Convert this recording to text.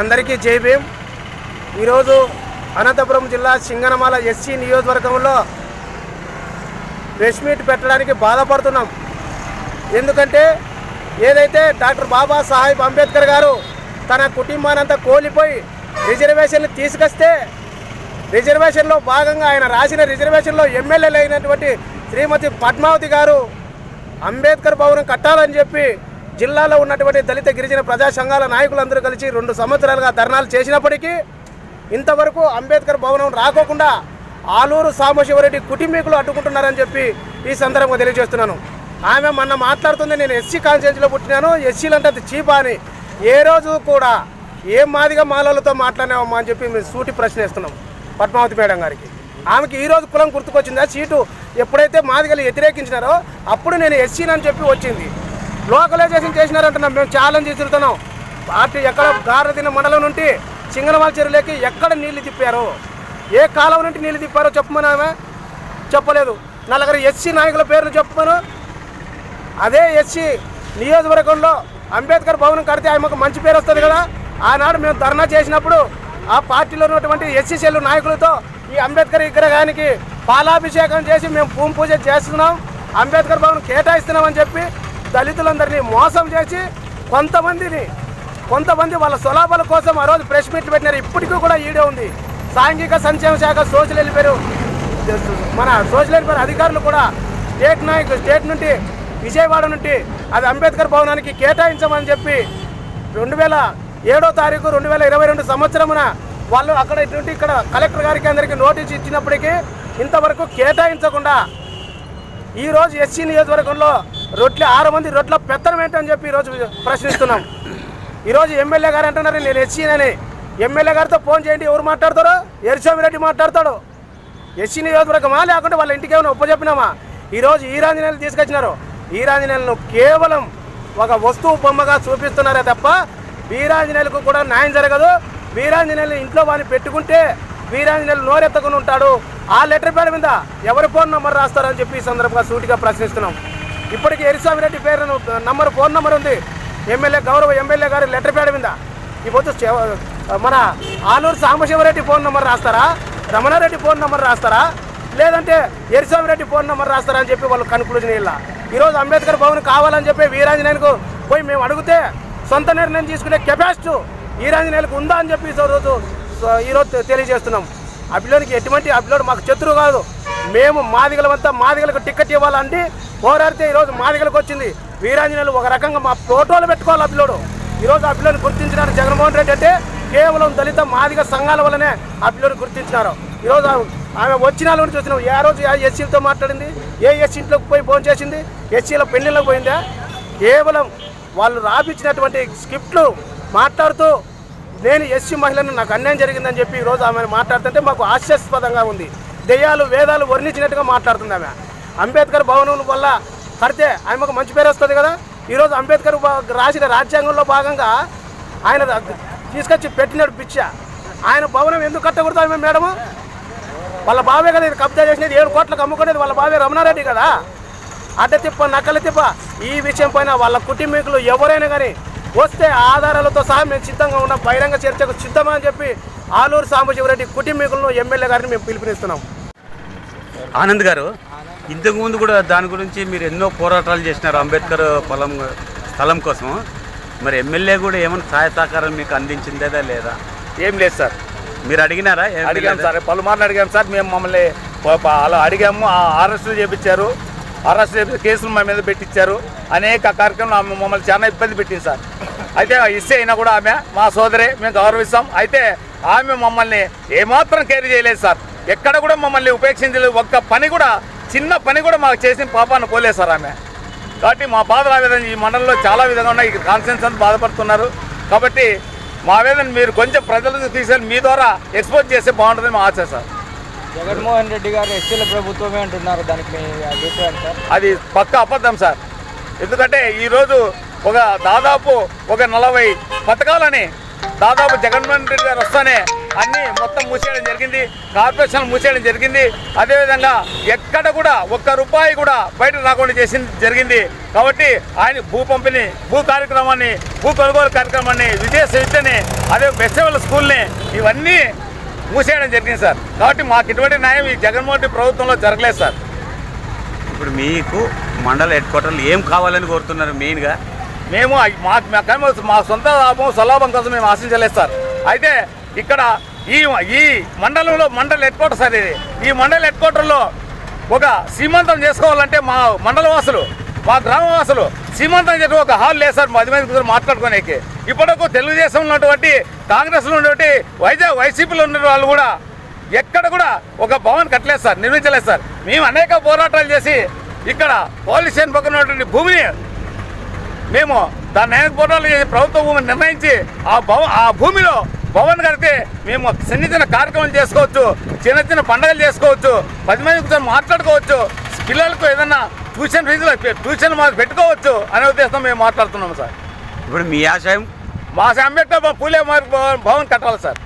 అందరికీ జై భీమ్. ఈరోజు అనంతపురం జిల్లా సింగనమాల ఎస్సీ నియోజకవర్గంలో ప్రెస్ మీట్ పెట్టడానికి బాధపడుతున్నాం. ఎందుకంటే ఏదైతే డాక్టర్ బాబా సాహెబ్ అంబేద్కర్ గారు తన కుటుంబానంతా కోల్పోయి రిజర్వేషన్లు తీసుకొస్తే రిజర్వేషన్లో భాగంగా ఆయన రాసిన రిజర్వేషన్లో ఎమ్మెల్యేలు అయినటువంటి శ్రీమతి పద్మావతి గారు అంబేద్కర్ భవనం కట్టాలని చెప్పి జిల్లాలో ఉన్నటువంటి దళిత గిరిజన ప్రజా సంఘాల నాయకులందరూ కలిసి రెండు సంవత్సరాలుగా ధర్నాలు చేసినప్పటికీ ఇంతవరకు అంబేద్కర్ భవనం రాకోకుండా ఆలూరు సాంబశివరెడ్డి కుటుంబీకులు అడ్డుకుంటున్నారని చెప్పి ఈ సందర్భంగా తెలియజేస్తున్నాను. ఆమె మొన్న మాట్లాడుతుంది నేను ఎస్సీ కాన్స్టిట్యూన్సీలో పుట్టినాను ఎస్సీలు అంటే అది చీపా అని. ఏ రోజు కూడా ఏం మాదిగా మాలలతో మాట్లాడినామమ్మా అని చెప్పి మేము సూటి ప్రశ్న వేస్తున్నాం పద్మావతి మేడం గారికి. ఆమెకి ఈ రోజు కులం గుర్తుకొచ్చిందా? సీటు ఎప్పుడైతే మాదిగలు వ్యతిరేకించినారో అప్పుడు నేను ఎస్సీనని చెప్పి వచ్చింది. లోకలైజేషన్ చేసినారంటున్నాం. మేము ఛాలెంజ్ తిరుగుతున్నాం పార్టీ ఎక్కడ గారదిన మండలం నుండి చింగనవాల చెరువులోకి ఎక్కడ నీళ్ళు తిప్పారు? ఏ కాలం నుండి నీళ్ళు తిప్పారో చెప్పమని ఆమె? చెప్పలేదు. నలుగురు ఎస్సీ నాయకుల పేర్లు చెప్పమను. అదే ఎస్సీ నియోజకవర్గంలో అంబేద్కర్ భవనం కడితే ఆమెకు మంచి పేరు వస్తుంది కదా. ఆనాడు మేము ధర్నా చేసినప్పుడు ఆ పార్టీలో ఉన్నటువంటి ఎస్సీ సెల్ నాయకులతో ఈ అంబేద్కర్ విగ్రహానికి పాలాభిషేకం చేసి మేము భూమి పూజ చేస్తున్నాం. అంబేద్కర్ భవన్ కేటాయిస్తున్నామని చెప్పి దళితులందరినీ మోసం చేసి కొంతమందిని కొంతమంది వాళ్ళ స్వలాభాల కోసం ఆ రోజు ప్రెస్ మీట్లు పెట్టినారు. ఇప్పటికీ కూడా ఈడే ఉంది. సాంఘిక సంక్షేమ శాఖ సోషల్ వెల్ఫేర్ మన సోషల్ వెల్ఫేర్ అధికారులు కూడా స్టేట్ నాయకులు స్టేట్ నుండి విజయవాడ నుండి అది అంబేద్కర్ భవనానికి కేటాయించమని చెప్పి రెండు వేల ఏడో తారీఖు రెండు వేల ఇరవై రెండు సంవత్సరమున వాళ్ళు అక్కడ నుండి ఇక్కడ కలెక్టర్ గారికి అందరికీ నోటీస్ ఇచ్చినప్పటికీ ఇంతవరకు కేటాయించకుండా ఈరోజు ఎస్సీ నియోజకవర్గంలో రొట్లు ఆరు మంది రొట్ల పెత్తనం ఏంటని చెప్పి ఈరోజు ప్రశ్నిస్తున్నాం. ఈరోజు ఎమ్మెల్యే గారు అంటున్నారు నేను ఎస్సీనని. ఎమ్మెల్యే గారితో ఫోన్ చేయండి ఎవరు మాట్లాడతారో? ఎరిసోమిరెడ్డి మాట్లాడతాడు. ఎస్సీ నియోజకవర్గమా? లేకుంటే వాళ్ళ ఇంటికి ఏమైనా ఉపజెప్పినామా ఈరోజు ఈరాంజనేయులు తీసుకొచ్చినారు. ఈరాంజనేయులను కేవలం ఒక వస్తువు బొమ్మగా చూపిస్తున్నారే తప్ప వీరాంజనేయులకు కూడా న్యాయం జరగదు. వీరాంజనేయులు ఇంట్లో వాడిని పెట్టుకుంటే వీరాంజనేయులు నోరెత్తకుని ఉంటాడు. ఆ లెటర్ పేరు మీద ఎవరి ఫోన్ నంబర్ రాస్తారని చెప్పి ఈ సందర్భంగా సూటిగా ప్రశ్నిస్తున్నాం. ఇప్పటికీ ఎరిస్వామిరెడ్డి పేరు నంబర్ ఫోన్ నంబర్ ఉంది. ఎమ్మెల్యే గౌరవ ఎమ్మెల్యే గారు లెటర్ పేడ మీద ఇప్పుడు మన ఆలూరు సాంబశివరెడ్డి ఫోన్ నంబర్ రాస్తారా? రమణారెడ్డి ఫోన్ నంబర్ రాస్తారా? లేదంటే ఎరిస్వామిరెడ్డి ఫోన్ నంబర్ రాస్తారా అని చెప్పి వాళ్ళు కన్క్లూజన్ ఇలా ఈరోజు అంబేద్కర్ భవన్ కావాలని చెప్పి వీరాంజనేయులకు పోయి మేము అడిగితే సొంత నిర్ణయం తీసుకునే కెపాసిటీ వీరాంజనేయులకు ఉందా అని చెప్పి ఈరోజు ఈరోజు తెలియజేస్తున్నాం. అభిలోనికి ఎటువంటి అభిలోడు మాకు శత్రువు కాదు. మేము మాదిగలమంతా మాదిగలకు టికెట్ ఇవ్వాలంటే పోరాడితే ఈరోజు మాదిగలకు వచ్చింది. వీరాంజనేయులు ఒక రకంగా మా ఫోటోలు పెట్టుకోవాలి అభిలోడు. ఈరోజు అభిలోని గుర్తించినారు జగన్మోహన్ రెడ్డి అంటే కేవలం దళిత మాదిగ సంఘాల వల్లనే అభిలోని గుర్తించినారు. ఈరోజు ఆమె- వచ్చిన వాళ్ళు చూసినాం. ఏ రోజు ఏ ఎస్సీలతో మాట్లాడింది? ఏ ఎస్సీ ఇంట్లోకి పోయి ఫోన్ చేసింది? ఎస్సీల పెళ్ళిళ్ళకి పోయిందా? కేవలం వాళ్ళు రాపించినటువంటి స్క్రిప్ట్లు మాట్లాడుతూ నేను ఎస్సీ మహిళను నాకు అన్యాయం జరిగిందని చెప్పి ఈరోజు ఆమె మాట్లాడుతుంటే మాకు ఆశ్చర్యస్పదంగా ఉంది. దెయ్యాలు వేదాలు వర్ణించినట్టుగా మాట్లాడుతుంది ఆమె. అంబేద్కర్ భవనం వల్ల కడితే ఆమెకు మంచి పేరు వస్తుంది కదా? ఈరోజు అంబేద్కర్ రాసిన రాజ్యాంగంలో భాగంగా ఆయన తీసుకొచ్చి పెట్టినాడు పిచ్చ ఆయన భవనం ఎందుకు కట్టకూడదు ఆమె మేడము? వాళ్ళ బావే కదా ఇది కబ్జా చేసినది ఏడు కోట్లకు అమ్ముకునేది వాళ్ళ బావే రమణారెడ్డి కదా? అడ్డ తిప్ప నక్కల తిప్ప ఈ విషయం పైన వాళ్ళ కుటుంబీకులు ఎవరైనా కానీ వస్తే ఆధారాలతో సహా మేము సిద్ధంగా ఉన్న. బహిరంగ చర్చకు సిద్ధమని చెప్పి ఆలూరు సాంబశివరెడ్డి కుటుంబీకులను ఎమ్మెల్యే గారిని మేము పిలుపునిస్తున్నాం. ఆనంద్ గారు ఇంతకు ముందు కూడా దాని గురించి మీరు ఎన్నో పోరాటాలు చేసినారు అంబేద్కర్ పొలం స్థలం కోసం. మరి ఎమ్మెల్యే కూడా ఏమైనా సహాయ సహకారం మీకు అందించిందా లేదా? ఏం లేదు సార్. మీరు అడిగినారా? అడిగాం? సార్. పలుమార్లు అడిగాం సార్. మేము మమ్మల్ని అలా అడిగాము. ఆ అరెస్టులు చేపించారు. అరెస్ట్ చేపి కేసులు మా మీద పెట్టించారు అనేక కార్యక్రమాలు ఆమె మమ్మల్ని చాలా ఇబ్బంది పెట్టింది సార్. అయితే ఇస్తే అయినా కూడా ఆమె మా సోదరే మేము గౌరవిస్తాం. అయితే ఆమె మమ్మల్ని ఏమాత్రం కేర్ చేయలేదు సార్. ఎక్కడ కూడా మమ్మల్ని ఉపేక్షించలేదు. ఒక్క పని కూడా చిన్న పని కూడా మాకు చేసిన పాపాన్ని పోలేదు సార్ ఆమె. కాబట్టి మా బాధలు ఆ విధంగా ఈ మండలంలో చాలా విధంగా ఉన్నాయి. ఈ కాన్సెన్స్ అంతా బాధపడుతున్నారు. కాబట్టి మా వేదన మీరు కొంచెం ప్రజలకు తీసుకెళ్ళి మీ ద్వారా ఎక్స్పోజ్ చేస్తే బాగుంటుందని మా ఆశ సార్. జగన్మోహన్ రెడ్డి గారు ఎస్సీల ప్రభుత్వమే అంటున్నారు. దానికి మీ అభిప్రాయం సార్? అది పక్క అబద్ధం సార్. ఎందుకంటే ఈరోజు ఒక దాదాపు ఒక నలభై పథకాలని దాదాపు జగన్మోహన్ రెడ్డి గారు వస్తానే అన్ని మొత్తం మూసేయడం జరిగింది. కార్పొరేషన్ మూసేయడం జరిగింది. అదేవిధంగా ఎక్కడ కూడా ఒక్క రూపాయి కూడా బయటకు రాకుండా చేసింది జరిగింది. కాబట్టి ఆయన భూ పంపిణీ భూ కార్యక్రమాన్ని భూ కొనుగోలు కార్యక్రమాన్ని విదేశ విద్యని అదే ఫెస్టివల్ స్కూల్ని ఇవన్నీ మూసేయడం జరిగింది సార్. కాబట్టి మాకు ఇటువంటి న్యాయం ఈ జగన్మోహన్ రెడ్డి ప్రభుత్వంలో జరగలేదు సార్. ఇప్పుడు మీకు మండల హెడ్ క్వార్టర్లు ఏం కావాలని కోరుతున్నారు మెయిన్గా? మేము మా మా సొంత లాభం స్వలాభం కోసం మేము ఆశించలేదు సార్. అయితే ఇక్కడ ఈ ఈ మండలంలో మండల హెడ్ క్వార్టర్స్ అనేది ఈ మండల హెడ్ క్వార్టర్లో ఒక సీమంతం చేసుకోవాలంటే మా మండల వాసులు మా గ్రామవాసులు సీమంతం చేసి ఒక హాల్ లేదు సార్ పది మంది కూర్చొని మాట్లాడుకోనేకి. ఇప్పటికు తెలుగుదేశంలో ఉన్నటువంటి కాంగ్రెస్లో ఉన్నటువంటి వైజాగ్ వైసీపీలో ఉన్న వాళ్ళు కూడా ఎక్కడ కూడా ఒక భవన్ కట్టలేదు సార్ నిర్మించలేదు సార్. మేము అనేక పోరాటాలు చేసి ఇక్కడ పోలీస్ స్టేషన్ పక్కన ఉన్నటువంటి భూమిని మేము దాన్ని అనేక పోరాటాలు చేసి ప్రభుత్వ భూమిని నిర్ణయించి ఆ భవ ఆ భూమిలో భవన్ కడితే మేము చిన్న చిన్న కార్యక్రమాలు చేసుకోవచ్చు చిన్న చిన్న పండుగలు చేసుకోవచ్చు పది మంది కూర్చొని మాట్లాడుకోవచ్చు పిల్లలకు ఏదన్నా ట్యూషన్ ఫీజులు ట్యూషన్ మాకు పెట్టుకోవచ్చు అనే ఉద్దేశంతో మేము మాట్లాడుతున్నాము సార్. ఇప్పుడు మీ ఆశయం? మా అంబేద్కర్ పూలే మార్గ్ భవన్ కట్టాలి సార్.